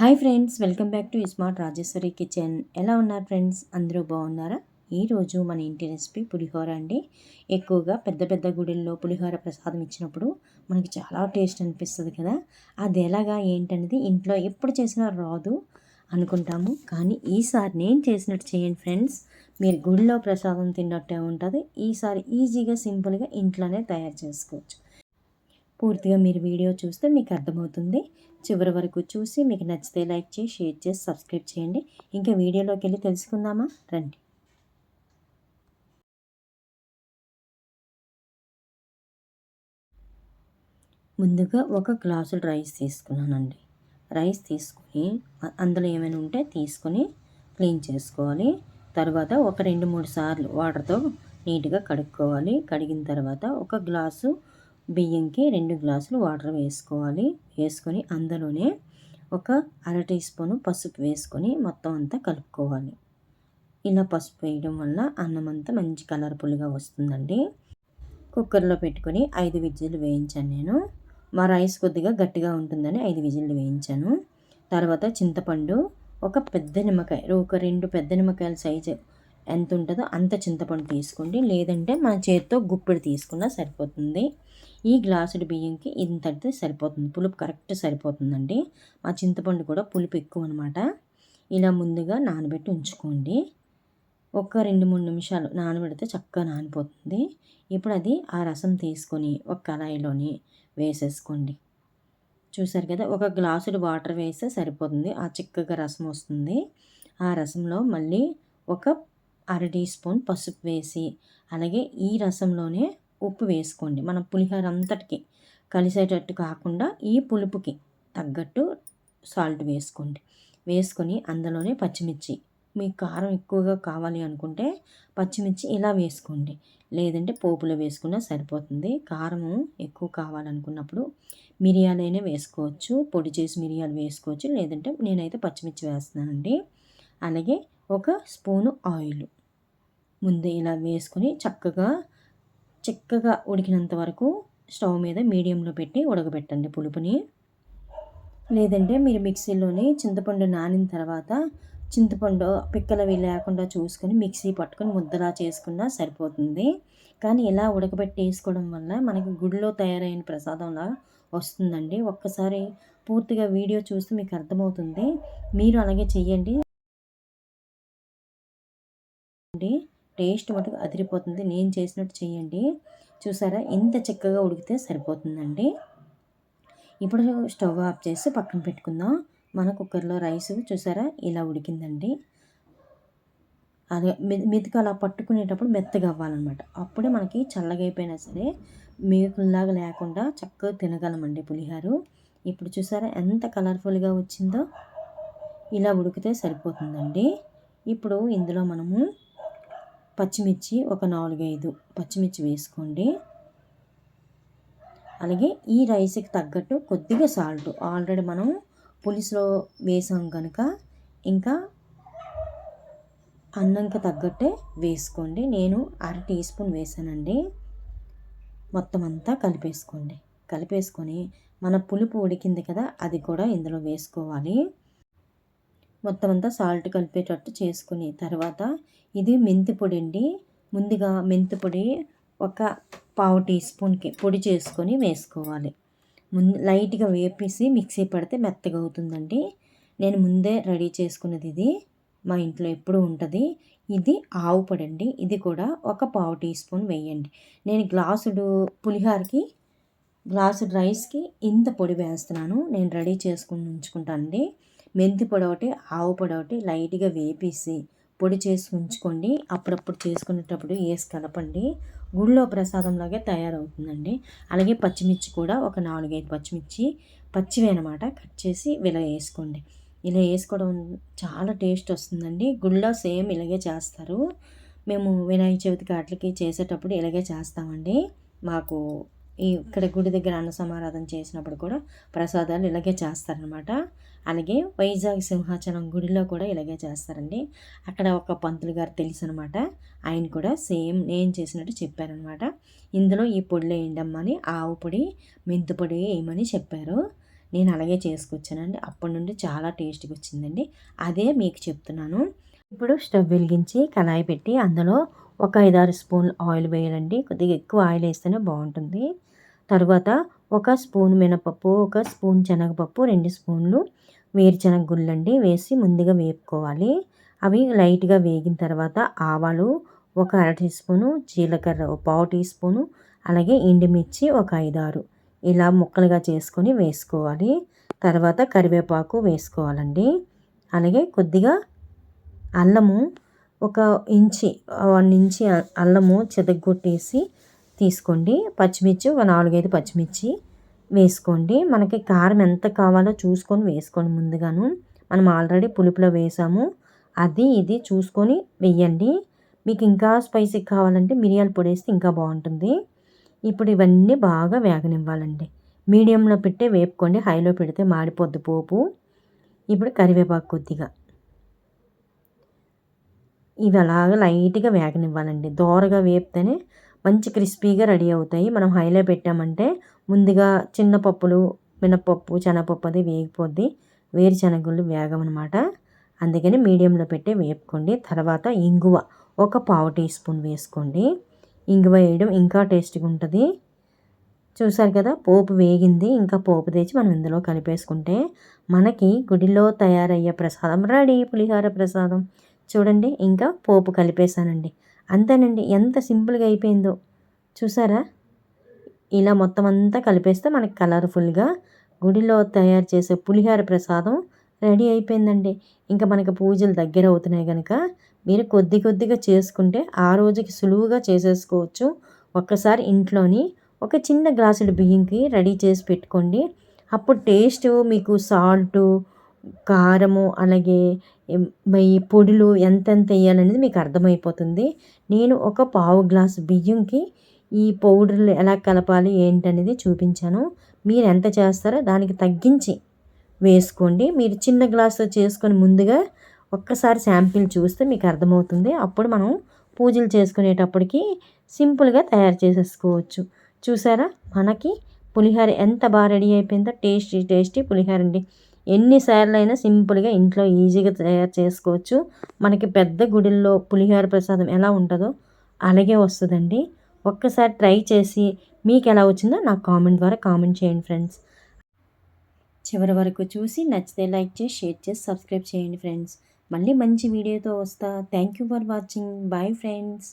Hi friends welcome back to smart Rajeshwari kitchen. ఎలా ఉన్నారు friends? అందరూ బాగున్నారా? ఈరోజు మన ఇంటి రెసిపీ పులిహోర అండి. ఎక్కువగా పెద్ద పెద్ద గుడిల్లో పులిహోర ప్రసాదం ఇచ్చినప్పుడు మనకి చాలా టేస్ట్ అనిపిస్తుంది కదా. అది ఎలాగా ఏంటనేది ఇంట్లో ఎప్పుడు చేసినా రాదు అనుకుంటాము. కానీ ఈసారి నేను చేసినట్టు చేయండి ఫ్రెండ్స్. మీరు గుడిలో ప్రసాదం తిన్నట్టే ఉంటుంది. ఈసారి ఈజీగా సింపుల్గా ఇంట్లోనే తయారు చేసుకోవచ్చు. పూర్తిగా మీరు వీడియో చూస్తే మీకు అర్థమవుతుంది. చివరి వరకు చూసి మీకు నచ్చితే లైక్ చేసి షేర్ చేసి సబ్స్క్రైబ్ చేయండి. ఇంకా వీడియోలోకి వెళ్ళి తెలుసుకుందామా? రండి. ముందుగా ఒక గ్లాసు రైస్ తీసుకున్నానండి. రైస్ తీసుకుని అందులో ఏమైనా ఉంటే తీసుకొని క్లీన్ చేసుకోవాలి. తర్వాత ఒక రెండు మూడు సార్లు వాటర్తో నీట్గా కడుక్కోవాలి. కడిగిన తర్వాత ఒక గ్లాసు బియ్యంకి రెండు గ్లాసులు వాటర్ వేసుకోవాలి. వేసుకొని అందులోనే ఒక అర టీ స్పూను పసుపు వేసుకొని మొత్తం అంతా కలుపుకోవాలి. ఇలా పసుపు వేయడం వల్ల అన్నం అంతా మంచి కలర్ఫుల్గా వస్తుందండి. కుక్కర్లో పెట్టుకొని ఐదు విజిల్లు వేయించాను నేను. మా రైస్ కొద్దిగా గట్టిగా ఉంటుందని ఐదు విజిల్లు వేయించాను. తర్వాత చింతపండు ఒక పెద్ద నిమ్మకాయ ఒక రెండు పెద్ద నిమ్మకాయల సైజు ఎంత ఉంటుందో అంత చింతపండు తీసుకోండి. లేదంటే మన చేతితో గుప్పెడు తీసుకున్నా సరిపోతుంది. ఈ గ్లాసుడు బియ్యంకి ఇంతటితే సరిపోతుంది. పులుపు కరెక్ట్ సరిపోతుందండి. ఆ చింతపండు కూడా పులుపు ఎక్కువ అనమాట ఇలా ముందుగా నానబెట్టి ఉంచుకోండి. ఒక రెండు మూడు నిమిషాలు నానబెడితే చక్కగా నానిపోతుంది. ఇప్పుడు అది ఆ రసం తీసుకొని ఒక కళాయిలోని వేసేసుకోండి. చూసారు కదా ఒక గ్లాసుడు వాటర్ వేస్తే సరిపోతుంది. ఆ చిక్కగా రసం వస్తుంది. ఆ రసంలో మళ్ళీ ఒక అర టీ స్పూన్ పసుపు వేసి అలాగే ఈ రసంలోనే ఉప్పు వేసుకోండి. మన పులిహోర అంతటికి కలిసేటట్టు కాకుండా ఈ పులుపుకి తగ్గట్టు సాల్ట్ వేసుకోండి. వేసుకొని అందులోనే పచ్చిమిర్చి మీకు కారం ఎక్కువగా కావాలి అనుకుంటే పచ్చిమిర్చి ఇలా వేసుకోండి. లేదంటే పోపులో వేసుకున్నా సరిపోతుంది. కారము ఎక్కువ కావాలనుకున్నప్పుడు మిరియాలైనా వేసుకోవచ్చు పొడి చేసి మిరియాలు వేసుకోవచ్చు లేదంటే నేనైతే పచ్చిమిర్చి వేస్తున్నానండి. అలాగే ఒక స్పూను ఆయిల్. ముందు ఇలా వేసుకొని చక్కగా చిక్కగా ఉడికినంత వరకు స్టవ్ మీద మీడియంలో పెట్టి ఉడకబెట్టండి పులుపుని. లేదంటే మీరు మిక్సీలోని చింతపండు నానిన తర్వాత చింతపండు పిక్కలవి లేకుండా చూసుకొని మిక్సీ పట్టుకొని ముద్దలా చేసుకున్నా సరిపోతుంది. కానీ ఇలా ఉడకబెట్టి వేసుకోవడం వల్ల మనకి గుడిలో తయారైన ప్రసాదంలా వస్తుందండి. ఒక్కసారి పూర్తిగా వీడియో చూస్తే మీకు అర్థమవుతుంది. మీరు అలాగే చెయ్యండి. టేస్ట్ మటుకు అదిరిపోతుంది. నేను చేసినట్టు చేయండి. చూసారా? ఎంత చక్కగా ఉడికితే సరిపోతుందండి. ఇప్పుడు స్టవ్ ఆఫ్ చేసి పక్కన పెట్టుకుందాం. మన కుక్కర్లో రైస్ చూసారా? ఇలా ఉడికిందండి. అదే మెతుకు అలా పట్టుకునేటప్పుడు మెత్తగా అవ్వాలన్నమాట. అప్పుడే మనకి చల్లగా అయిపోయినా సరే మేకుల్లాగా లేకుండా చక్కగా తినగలమండి పులిహారు. ఇప్పుడు చూసారా? ఎంత కలర్ఫుల్గా వచ్చిందో. ఇలా ఉడికితే సరిపోతుందండి. ఇప్పుడు ఇందులో మనము పచ్చిమిర్చి ఒక నాలుగైదు పచ్చిమిర్చి వేసుకోండి. అలాగే ఈ రైస్కి తగ్గట్టు కొద్దిగా సాల్ట్. ఆల్రెడీ మనం పులుసులో వేసాం కనుక ఇంకా అన్నంకి తగ్గట్టే వేసుకోండి. నేను అర టీ స్పూన్ వేసానండి. మొత్తం అంతా కలిపేసుకోండి. కలిపేసుకొని మన పులుపు ఉడికింది కదా అది కూడా ఇందులో వేసుకోవాలి. మొత్తం అంతా సాల్ట్ కలిపేటట్టు చేసుకుని తర్వాత ఇది మెంతి పొడి అండి ముందుగా మెంతి పొడి ఒక పావు టీ స్పూన్కి పొడి చేసుకొని వేసుకోవాలి. ముందు లైట్గా వేపేసి మిక్సీ పడితే మెత్తగా అవుతుందండి. నేను ముందే రెడీ చేసుకున్నది ఇది. మా ఇంట్లో ఎప్పుడు ఉంటుంది. ఇది ఆవు పొడి అండి ఇది కూడా ఒక పావు టీ స్పూన్ వేయండి. నేను గ్లాసుడు పులిహారకి గ్లాసు రైస్కి ఇంత పొడి వేస్తున్నాను. నేను రెడీ చేసుకుని ఉంచుకుంటానండి. మెంతి పొడి ఒకటి ఆవు పొడి ఒకటి లైట్గా వేపేసి పొడి చేసి ఉంచుకోండి. అప్పుడప్పుడు చేసుకునేటప్పుడు వేసి కలపండి. గుళ్ళో ప్రసాదంలాగే తయారవుతుందండి. అలాగే పచ్చిమిర్చి కూడా ఒక నాలుగైదు పచ్చిమిర్చి పచ్చివి అనమాట కట్ చేసి ఇలా వేసుకోండి. ఇలా వేసుకోవడం చాలా టేస్ట్ వస్తుందండి. గుళ్ళో సేమ్ ఇలాగే చేస్తారు. మేము వినాయక చవితికి వాటికి చేసేటప్పుడు ఇలాగే చేస్తామండి. మాకు ఈ ఇక్కడ గుడి దగ్గర అన్న సమారాధన చేసినప్పుడు కూడా ప్రసాదాలు ఇలాగే చేస్తారనమాట. అలాగే వైజాగ్ సింహాచలం గుడిలో కూడా ఇలాగే చేస్తారండి. అక్కడ ఒక పంతులు గారు తెలుసు అనమాట ఆయన కూడా సేమ్ నేను చేసినట్టు చెప్పారనమాట. ఇందులో ఈ పొడిలో వేయండమ్మని ఆవు పొడి మెంతు పొడి వేయమని చెప్పారు. నేను అలాగే చేసుకొచ్చానండి. అప్పటి నుండి చాలా టేస్ట్గా వచ్చిందండి. అదే మీకు చెప్తున్నాను. ఇప్పుడు స్టవ్ వెలిగించి కళాయి పెట్టి అందులో ఒక ఐదారు స్పూన్లు ఆయిల్ వేయాలండి. కొద్దిగా ఎక్కువ ఆయిల్ వేస్తేనే బాగుంటుంది. తర్వాత ఒక స్పూన్ మినపప్పు ఒక స్పూన్ శనగపప్పు రెండు స్పూన్లు వేరుశనగ గుళ్ళండి వేసి ముందుగా వేపుకోవాలి. అవి లైట్గా వేగిన తర్వాత ఆవాలు ఒక అర టీ స్పూను జీలకర్ర ఒక పావు టీ స్పూను అలాగే ఎండుమిర్చి ఒక ఐదారు ఇలా ముక్కలుగా చేసుకొని వేసుకోవాలి. తర్వాత కరివేపాకు వేసుకోవాలండి. అలాగే కొద్దిగా అల్లము ఒక ఇంచి వన్ ఇంచి అల్లము చెదగొట్టేసి తీసుకోండి. పచ్చిమిర్చి ఒక నాలుగైదు పచ్చిమిర్చి వేసుకోండి. మనకి కారం ఎంత కావాలో చూసుకొని వేసుకోండి ముందుగాను. మనం ఆల్రెడీ పులుపులో వేసాము. అది ఇది చూసుకొని వెయ్యండి మీకు ఇంకా స్పైసీ కావాలంటే మిరియాల పొడి వేస్తే ఇంకా బాగుంటుంది. ఇప్పుడు ఇవన్నీ బాగా వేగనివ్వాలండి. మీడియంలో పెట్టే వేపుకోండి. హైలో పెడితే మాడిపోద్ది పోపు. ఇప్పుడు కరివేపాకు కొద్దిగా. ఇవి అలాగ లైట్గా వేగనివ్వాలండి. దోరగా వేపితేనే మంచి క్రిస్పీగా రెడీ అవుతాయి. మనం హైలో పెట్టామంటే ముందుగా చిన్న పప్పులు మినపప్పు శనగపప్పు అది వేగిపోద్ది. వేరుశనగలు వేగమనమాట. అందుకని మీడియంలో పెట్టి వేపుకోండి. తర్వాత ఇంగువ ఒక పావు టీ స్పూన్ వేసుకోండి. ఇంగువ వేయడం ఇంకా టేస్ట్గా ఉంటుంది. చూసారు కదా పోపు వేగింది. ఇంకా పోపు తెచ్చి మనం ఇందులో కలిపేసుకుంటే మనకి గుడిలో తయారయ్యే ప్రసాదం రెడీ పులిహార ప్రసాదం చూడండి ఇంకా పోపు కలిపేశానండి. అంతేనండి ఎంత సింపుల్గా అయిపోయిందో. చూసారా? ఇలా మొత్తం అంతా కలిపేస్తే మనకి కలర్ఫుల్గా గుడిలో తయారు చేసే పులిహార ప్రసాదం రెడీ అయిపోయిందండి. ఇంకా మనకి పూజలు దగ్గర అవుతున్నాయి కనుక మీరు కొద్ది కొద్దిగా చేసుకుంటే ఆ రోజుకి సులువుగా చేసేసుకోవచ్చు. ఒక్కసారి ఇంట్లోని ఒక చిన్న గ్లాసుడు బియ్యంకి రెడీ చేసి పెట్టుకోండి. అప్పుడు టేస్ట్ మీకు సాల్టు కారము అలాగే ఈ పొడులు ఎంతెంత వేయాలనేది మీకు అర్థమైపోతుంది. నేను ఒక పావు గ్లాసు బియ్యంకి ఈ పౌడర్లు ఎలా కలపాలి ఏంటనేది చూపించాను. మీరు ఎంత చేస్తారో దానికి తగ్గించి వేసుకోండి. మీరు చిన్న గ్లాసు చేసుకొని ముందుగా ఒక్కసారి శాంపిల్ చూస్తే మీకు అర్థమవుతుంది. అప్పుడు మనం పూజలు చేసుకునేటప్పటికి సింపుల్గా తయారు చేసేసుకోవచ్చు. చూసారా? మనకి పులిహోర ఎంత బాగా రెడీ అయిపోయిందో టేస్టీ టేస్టీ పులిహోర అండి. ఎన్నిసార్లు అయినా సింపుల్గా ఇంట్లో ఈజీగా తయారు చేసుకోవచ్చు. మనకి పెద్ద గుడిల్లో పులిహోర ప్రసాదం ఎలా ఉంటుందో అలాగే వస్తుందండి. ఒక్కసారి ట్రై చేసి మీకు ఎలా వచ్చిందో నాకు కామెంట్ ద్వారా కామెంట్ చేయండి ఫ్రెండ్స్. చివరి వరకు చూసి నచ్చితే లైక్ చేసి షేర్ చేసి సబ్స్క్రైబ్ చేయండి ఫ్రెండ్స్. మళ్ళీ మంచి వీడియోతో వస్తా. Thank you for watching. Bye friends.